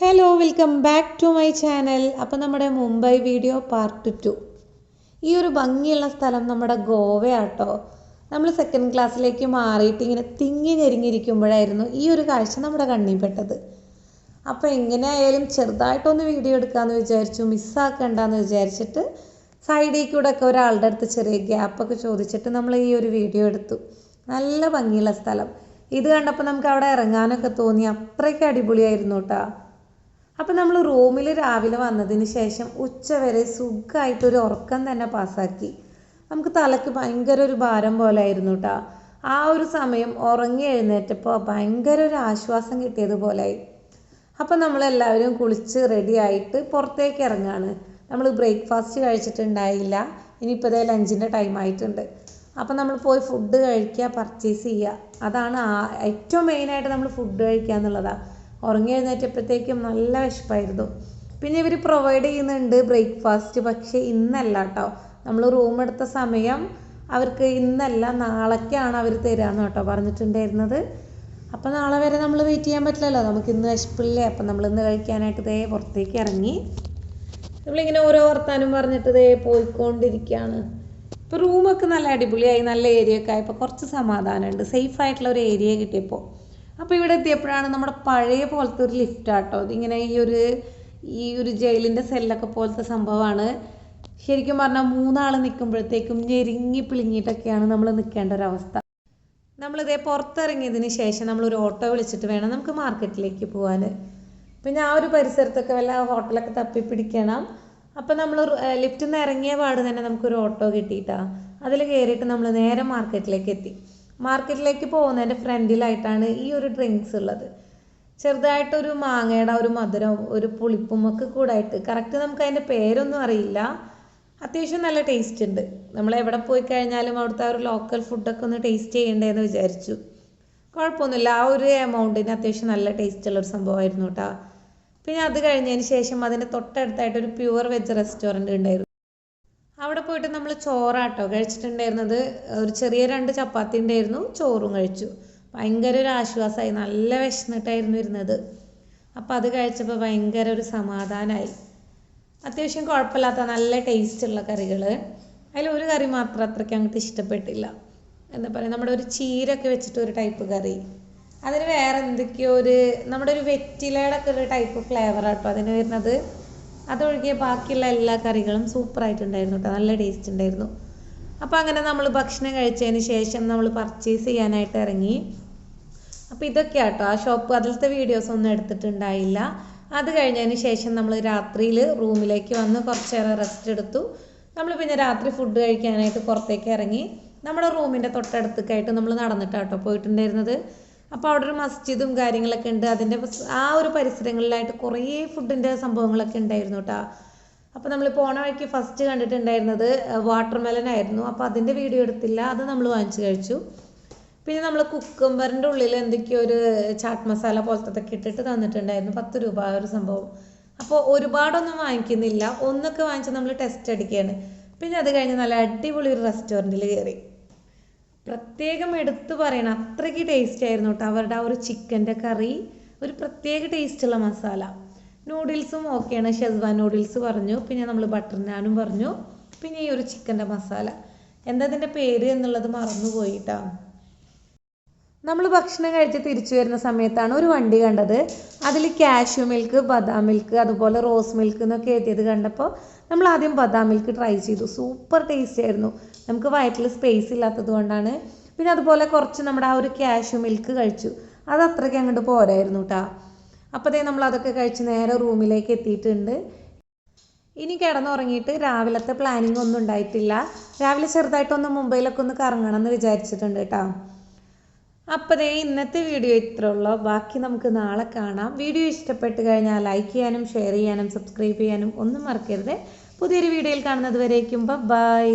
Hello welcome back to my channel അപ്പോൾ നമ്മുടെ Mumbai video part two ഈ ഒരു ഭംഗിയുള്ള സ്ഥലം നമ്മുടെ ഗോവയാട്ടോ. നമ്മൾ സെക്കൻഡ് ക്ലാസ്സിലേക്ക് മാറിയിട്ട് ഇങ്ങനെ തിങ്ങി കരിങ്ങിയിരിക്കുമ്പോഴായിരുന്നു ഈ ഒരു കാഴ്ച നമ്മുടെ കണ്ണിൽ പെട്ടത്. അപ്പോൾ എങ്ങനെയായാലും ചെറുതായിട്ടൊന്ന് വീഡിയോ എടുക്കാമെന്ന് വിചാരിച്ചു മിസ്സാക്കണ്ടെന്ന് വിചാരിച്ചിട്ട് സൈഡിൽ കൂടെ ഒക്കെ ഒരാളുടെ അടുത്ത് ചെറിയ ഗ്യാപ്പൊക്കെ ചോദിച്ചിട്ട് നമ്മൾ ഈ ഒരു വീഡിയോ എടുത്തു. നല്ല ഭംഗിയുള്ള സ്ഥലം. ഇത് കണ്ടപ്പോൾ നമുക്ക് അവിടെ ഇറങ്ങാനൊക്കെ തോന്നി. അത്രയ്ക്ക് അടിപൊളിയായിരുന്നു കേട്ടോ അപ്പം നമ്മൾ റൂമിൽ രാവിലെ വന്നതിന് ശേഷം ഉച്ചവരെ സുഖമായിട്ടൊരു ഉറക്കം തന്നെ പാസ്സാക്കി. നമുക്ക് തലയ്ക്ക് ഭയങ്കര ഒരു ഭാരം പോലെ ആയിരുന്നു കേട്ടോ ആ ഒരു സമയം ഉറങ്ങി എഴുന്നേറ്റപ്പോൾ ഭയങ്കര ഒരു ആശ്വാസം കിട്ടിയതുപോലായി അപ്പം നമ്മളെല്ലാവരും കുളിച്ച് റെഡി ആയിട്ട് പുറത്തേക്ക് ഇറങ്ങാണ്. നമ്മൾ ബ്രേക്ക്ഫാസ്റ്റ് കഴിച്ചിട്ടുണ്ടായില്ല. ഇനിയിപ്പോൾ ഇതേ ലഞ്ചിന്റെ ടൈം ആയിട്ടുണ്ട്. അപ്പം നമ്മൾ പോയി ഫുഡ് കഴിക്കുക പർച്ചേസ് ചെയ്യുക. അതാണ് ഏറ്റവും മെയിനായിട്ട് നമ്മൾ ഫുഡ് കഴിക്കുക എന്നുള്ളതാണ് ഉറങ്ങി എഴുന്നേറ്റപ്പോഴത്തേക്കും നല്ല വിശപ്പായിരുന്നു. പിന്നെ ഇവർ പ്രൊവൈഡ് ചെയ്യുന്നുണ്ട് ബ്രേക്ക്ഫാസ്റ്റ് പക്ഷേ ഇന്നല്ല കേട്ടോ നമ്മൾ റൂം എടുത്ത സമയം അവർക്ക് ഇന്നല്ല നാളേക്കാണ് അവർ തരാമെന്ന് കേട്ടോ പറഞ്ഞിട്ടുണ്ടായിരുന്നത്. അപ്പോൾ നാളെ വരെ നമ്മൾ വെയിറ്റ് ചെയ്യാൻ പറ്റില്ലല്ലോ. നമുക്ക് ഇന്ന് വിശപ്പില്ലേ? അപ്പം നമ്മൾ ഇന്ന് കഴിക്കാനായിട്ട് ദേ പുറത്തേക്ക് ഇറങ്ങി. നമ്മളിങ്ങനെ ഓരോ വർത്താനും പറഞ്ഞിട്ട് ദേ പോയിക്കൊണ്ടിരിക്കുകയാണ് ഇപ്പോൾ റൂമൊക്കെ നല്ല അടിപൊളിയായി നല്ല ഏരിയ ഒക്കെ ആയപ്പോൾ കുറച്ച് സമാധാനമുണ്ട്. സേഫ് ആയിട്ടുള്ള ഒരു ഏരിയ കിട്ടിയപ്പോൾ അപ്പോൾ ഇവിടെ എത്തിയപ്പോഴാണ് നമ്മുടെ പഴയ പോലത്തെ ഒരു ലിഫ്റ്റ് ആട്ടോ. ഇതിങ്ങനെ ഈ ഒരു ഈ ഒരു ജയിലിന്റെ സെല്ലൊക്കെ പോലത്തെ സംഭവമാണ്. ശരിക്കും പറഞ്ഞാൽ മൂന്നാൾ നിൽക്കുമ്പോഴത്തേക്കും ഞെരിങ്ങി പിളിങ്ങിയിട്ടൊക്കെയാണ് നമ്മൾ നിൽക്കേണ്ട ഒരവസ്ഥ നമ്മളിതേ പുറത്തിറങ്ങിയതിന് ശേഷം നമ്മൾ ഒരു ഓട്ടോ വിളിച്ചിട്ട് വേണം നമുക്ക് മാർക്കറ്റിലേക്ക് പോകാൻ പിന്നെ ആ ഒരു പരിസരത്തൊക്കെ വല്ല ഹോട്ടലൊക്കെ തപ്പി പിടിക്കണം അപ്പം നമ്മൾ ലിഫ്റ്റിൽ നിന്ന് ഇറങ്ങിയ പാട് തന്നെ നമുക്കൊരു ഓട്ടോ കിട്ടിയിട്ടാണ് അതിൽ കയറിയിട്ട് നമ്മൾ നേരെ മാർക്കറ്റിലേക്ക് എത്തി. മാർക്കറ്റിലേക്ക് പോകുന്നതിന്റെ ഫ്രണ്ടിലായിട്ടാണ് ഈ ഒരു ഡ്രിങ്ക്സ് ഉള്ളത്. ചെറുതായിട്ടൊരു മാങ്ങയുടെ ഒരു മധുരവും ഒരു പുളിപ്പും ഒക്കെ കൂടായിട്ട്. കറക്റ്റ് നമുക്ക് അതിന്റെ പേരൊന്നും അറിയില്ല. അത്യാവശ്യം നല്ല ടേസ്റ്റ് ഉണ്ട്. നമ്മൾ എവിടെ പോയി കഴിഞ്ഞാലും അവിടുത്തെ ഒരു ലോക്കൽ ഫുഡൊക്കെ ഒന്ന് ടേസ്റ്റ് ചെയ്യണ്ടേന്ന് വിചാരിച്ചു. കുഴപ്പമൊന്നുമില്ല. ആ ഒരു എമൗണ്ടിന് അത്യാവശ്യം നല്ല ടേസ്റ്റ് ഉള്ളൊരു സംഭവമായിരുന്നു കേട്ടോ പിന്നെ അത് കഴിഞ്ഞതിന് ശേഷം അതിന്റെ തൊട്ടടുത്തായിട്ട് ഒരു പ്യുവർ വെജ് റെസ്റ്റോറന്റ് ഉണ്ടായിരുന്നു. പോയിട്ട് നമ്മൾ ചോറാട്ടോ. കഴിച്ചിട്ടുണ്ടായിരുന്നത് ഒരു ചെറിയ രണ്ട് ചപ്പാത്തി ഉണ്ടായിരുന്നു ചോറും കഴിച്ചു. ഭയങ്കര ഒരു ആശ്വാസമായി നല്ല വിശന്നിട്ടായിരുന്നു ഇരുന്നത്. അപ്പോൾ അത് കഴിച്ചപ്പോൾ ഭയങ്കര ഒരു സമാധാനമായി അത്യാവശ്യം കുഴപ്പമില്ലാത്ത നല്ല ടേസ്റ്റുള്ള കറികൾ അതിൽ ഒരു കറി മാത്രം അത്രയ്ക്ക് അങ്ങോട്ട് ഇഷ്ടപ്പെട്ടില്ല. എന്താ പറയുക നമ്മുടെ ഒരു ചീരൊക്കെ വെച്ചിട്ട് ഒരു ടൈപ്പ് കറി. അതിന് വേറെ എന്തൊക്കെയോ ഒരു നമ്മുടെ ഒരു വെറ്റിലയുടെ ഒക്കെ ഒരു ടൈപ്പ് ഫ്ലേവർ ആട്ടോ അതിന് വരുന്നത്. അതൊഴികെ ബാക്കിയുള്ള എല്ലാ കറികളും സൂപ്പറായിട്ടുണ്ടായിരുന്നു കേട്ടോ നല്ല ടേസ്റ്റ് ഉണ്ടായിരുന്നു. അപ്പോൾ അങ്ങനെ നമ്മൾ ഭക്ഷണം കഴിച്ചതിന് ശേഷം നമ്മൾ പർച്ചേസ് ചെയ്യാനായിട്ട് ഇറങ്ങി. അപ്പോൾ ഇതൊക്കെയാണ് കേട്ടോ ആ ഷോപ്പ് അതിലത്തെ വീഡിയോസ് ഒന്നും എടുത്തിട്ടുണ്ടായില്ല. അത് കഴിഞ്ഞതിന് ശേഷം നമ്മൾ രാത്രിയിൽ റൂമിലേക്ക് വന്ന് കുറച്ചേറെ റെസ്റ്റ് എടുത്തു. നമ്മൾ പിന്നെ രാത്രി ഫുഡ് കഴിക്കാനായിട്ട് പുറത്തേക്ക് ഇറങ്ങി. നമ്മുടെ റൂമിന്റെ തൊട്ടടുത്തേക്കായിട്ട് നമ്മൾ നടന്നിട്ടാട്ടോ പോയിട്ടുണ്ടായിരുന്നത്. അപ്പോൾ അവിടെ ഒരു മസ്ജിദും കാര്യങ്ങളൊക്കെ ഉണ്ട്. അതിന്റെ ആ ഒരു പരിസരങ്ങളിലായിട്ട് കുറേ ഫുഡിന്റെ സംഭവങ്ങളൊക്കെ ഉണ്ടായിരുന്നു കേട്ടോ അപ്പോൾ നമ്മൾ പോണ വഴിക്ക് ഫസ്റ്റ് കണ്ടിട്ടുണ്ടായിരുന്നത് വാട്ടർ മെലൻ ആയിരുന്നു. അപ്പോൾ അതിന്റെ വീഡിയോ എടുത്തില്ല. അത് നമ്മൾ വാങ്ങിച്ചു കഴിച്ചു. പിന്നെ നമ്മൾ കുക്കുംബറിന്റെ ഉള്ളിൽ എന്തൊക്കെയോ ഒരു ചാട്ട് മസാല പോലത്തതൊക്കെ ഇട്ടിട്ട് തന്നിട്ടുണ്ടായിരുന്നു. പത്ത് രൂപ ആ ഒരു സംഭവം. അപ്പോൾ ഒരുപാടൊന്നും വാങ്ങിക്കുന്നില്ല. ഒന്നൊക്കെ വാങ്ങിച്ച് നമ്മൾ ടെസ്റ്റ് അടിക്കുകയാണ് പിന്നെ അത് കഴിഞ്ഞ് നല്ല അടിപൊളി ഒരു റെസ്റ്റോറന്റിൽ കയറി പ്രത്യേകം എടുത്തു പറയണം. അത്രയ്ക്ക് ടേസ്റ്റ് ആയിരുന്നു കേട്ടോ അവരുടെ ആ ഒരു ചിക്കന്റെ കറി. ഒരു പ്രത്യേക ടേസ്റ്റുള്ള മസാല നൂഡിൽസും ഓക്കെയാണ് ഷെസ്വാൻ നൂഡിൽസ് പറഞ്ഞു. പിന്നെ നമ്മൾ ബട്ടർ നാനും പറഞ്ഞു. പിന്നെ ഈ ഒരു ചിക്കന്റെ മസാല എന്താ ഇതിന്റെ പേര് എന്നുള്ളത് മറന്നുപോയിട്ടാണ് നമ്മൾ ഭക്ഷണം കഴിച്ച് തിരിച്ചു വരുന്ന സമയത്താണ് ഒരു വണ്ടി കണ്ടത്. അതിൽ കാഷ്യൂ മിൽക്ക് ബദാം മിൽക്ക് അതുപോലെ റോസ് മിൽക്ക് എന്നൊക്കെ എഴുതിയത് കണ്ടപ്പോൾ നമ്മൾ ആദ്യം ബദാം മിൽക്ക് ട്രൈ ചെയ്തു. സൂപ്പർ ടേസ്റ്റ് ആയിരുന്നു. നമുക്ക് വയറ്റിൽ സ്പേസ് ഇല്ലാത്തത് കൊണ്ടാണ്. പിന്നെ അതുപോലെ കുറച്ച് നമ്മുടെ ആ ഒരു കാഷ്യൂ മിൽക്ക് കഴിച്ചു. അത് അത്രയ്ക്ക് അങ്ങോട്ട് പോരായിരുന്നു കേട്ടോ അപ്പോഴത്തേ നമ്മൾ അതൊക്കെ കഴിച്ച് നേരെ റൂമിലേക്ക് എത്തിയിട്ടുണ്ട്. ഇനി കിടന്നുറങ്ങിയിട്ട് രാവിലത്തെ പ്ലാനിങ് ഒന്നും ഉണ്ടായിട്ടില്ല. രാവിലെ ചെറുതായിട്ടൊന്ന് മുംബൈയിലൊക്കെ ഒന്ന് കറങ്ങണം എന്ന് വിചാരിച്ചിട്ടുണ്ട് കേട്ടോ അപ്പോൾ ദേ ഇന്നത്തെ വീഡിയോ ഇത്രേ ഉള്ളൂ ബാക്കി നമുക്ക് നാളെ കാണാം. വീഡിയോ ഇഷ്ടപ്പെട്ട് കഴിഞ്ഞാൽ ലൈക്ക് ചെയ്യാനും ഷെയർ ചെയ്യാനും സബ്സ്ക്രൈബ് ചെയ്യാനും ഒന്നും മറക്കരുത്. പുതിയൊരു വീഡിയോയിൽ കാണുന്നത് വരേക്കും. ബൈ